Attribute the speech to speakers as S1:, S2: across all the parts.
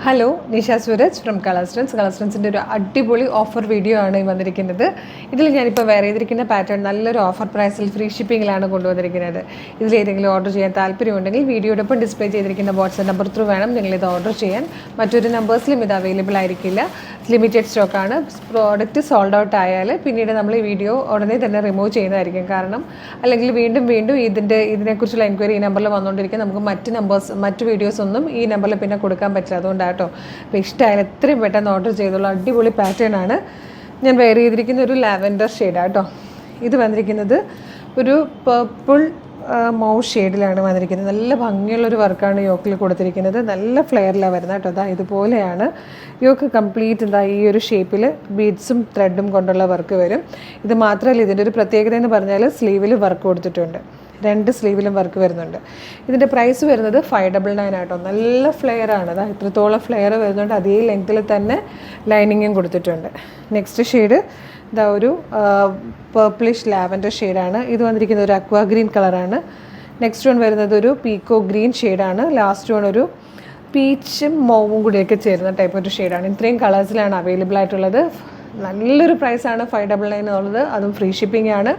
S1: Hello Nisha Sooraj from Colorstance കളർസ്റ്റൻസിന്റെ ഒരു അടിപൊളി offer video ആണ് വന്നിരിക്കുന്നത്. ഇതിൽ ഞാനിപ്പോൾ വേറെ ചെയ്തിരിക്കുന്ന പാറ്റേൺ നല്ലൊരു ഓഫർ പ്രൈസിൽ ഫ്രീ ഷിപ്പിങ്ങിലാണ് കൊണ്ടുവന്നിരിക്കുന്നത്. ഇതിൽ ഏതെങ്കിലും ഓർഡർ ചെയ്യാൻ താല്പര്യമുണ്ടെങ്കിൽ വീഡിയോടൊപ്പം ഡിസ്പ്ലേ ചെയ്തിരിക്കുന്ന വാട്സാപ്പ് നമ്പർ ത്രൂ വേണം നിങ്ങളിത് ഓർഡർ ചെയ്യാൻ. മറ്റൊരു നമ്പേഴ്സിലും ഇത് അവൈലബിൾ ആയിരിക്കില്ല. ലിമിറ്റഡ് സ്റ്റോക്കാണ് പ്രോഡക്റ്റ് സോൾഡ് ഔട്ട് ആയാൽ പിന്നീട് നമ്മൾ ഈ വീഡിയോ ഉടനെ തന്നെ റിമൂവ് ചെയ്യുന്നതായിരിക്കും. കാരണം അല്ലെങ്കിൽ വീണ്ടും വീണ്ടും ഇതിന്റെ ഇതിനെക്കുറിച്ചുള്ള എൻക്വയറി ഈ നമ്പറിൽ വന്നുകൊണ്ടിരിക്കും. നമുക്ക് മറ്റ് നമ്പേഴ്സ് മറ്റ് വീഡിയോസ് ഒന്നും ഈ നമ്പറിൽ പിന്നെ കൊടുക്കാൻ പറ്റില്ല. അതുകൊണ്ടാട്ടോ അപ്പോൾ ഇഷ്ടമായാലും എത്രയും പെട്ടെന്ന് ഓർഡർ ചെയ്തുള്ള അടിപൊളി പാറ്റേൺ ആണ്. ഞാൻ വെയർ ചെയ്തിരിക്കുന്ന ഒരു ലാവൻഡർ ഷെയ്ഡാണ് കേട്ടോ ഇത് വന്നിരിക്കുന്നത് ഒരു പർപ്പിൾ മൗ ഷെയ്ഡിലാണ് വന്നിരിക്കുന്നത്. നല്ല ഭംഗിയുള്ളൊരു വർക്കാണ് യോക്കിൽ കൊടുത്തിരിക്കുന്നത്. നല്ല ഫ്ലെയറിലാണ് വരുന്നത് കേട്ടോ. അതാ ഇതുപോലെയാണ്. യോക്ക് കംപ്ലീറ്റ് എന്താ ഈ ഒരു ഷേപ്പിൽ ബീഡ്സും ത്രെഡും കൊണ്ടുള്ള വർക്ക് വരും. ഇത് മാത്രമല്ല ഇതിന്റെ ഒരു പ്രത്യേകത എന്ന് പറഞ്ഞാൽ സ്ലീവിൽ വർക്ക് കൊടുത്തിട്ടുണ്ട്. രണ്ട് സ്ലീവിലും വർക്ക് വരുന്നുണ്ട്. ഇതിന്റെ പ്രൈസ് വരുന്നത് ഫൈവ് ഡബിൾ നയൻ ആട്ടോ. നല്ല ഫ്ലെയർ ആണ്. അതാ ഇത്രത്തോളം ഫ്ലെയർ വരുന്നുണ്ട്. അതേ ലെങ്ത്തിൽ തന്നെ ലൈനിങ്ങും കൊടുത്തിട്ടുണ്ട്. നെക്സ്റ്റ് ഷെയ്ഡ് ഇതാ ഒരു പേർപ്പിളിഷ് ലാവൻഡർ ഷെയ്ഡാണ് ഇത് വന്നിരിക്കുന്നത് ഒരു അക്വാ ഗ്രീൻ കളറാണ് നെക്സ്റ്റ് വൺ വരുന്നത് ഒരു പീക്കോ ഗ്രീൻ ഷെയ്ഡാണ് ലാസ്റ്റ് വൺ ഒരു പീച്ചും മോവും കൂടിയൊക്കെ ചേരുന്ന ടൈപ്പ് ഒരു ഷെയ്ഡാണ് ഇത്രയും കളേഴ്സിലാണ് അവൈലബിൾ ആയിട്ടുള്ളത്. നല്ലൊരു പ്രൈസാണ് ഫൈവ് ഡബിൾ നയൻ എന്നുള്ളത് അതും ഫ്രീ ഷിപ്പിംഗ് ആണ്.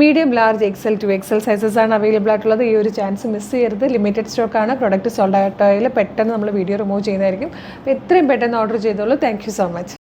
S1: Medium large XL two XL sizes ആണ് അവൈലബിൾ ആയിട്ടുള്ളത്. ഈ ഒരു ചാൻസ് മിസ് ചെയ്യരുത്. ലിമിറ്റഡ് സ്റ്റോക്ക് ആണ്. പ്രൊഡക്റ്റ് സോൾഡ് ആയിട്ടായാലും പെട്ടെന്ന് നമ്മൾ വീഡിയോ റിമൂവ് ചെയ്യുന്നതായിരിക്കും. അപ്പോൾ എത്രയും പെട്ടെന്ന് ഓർഡർ ചെയ്തോളൂ. Thank so much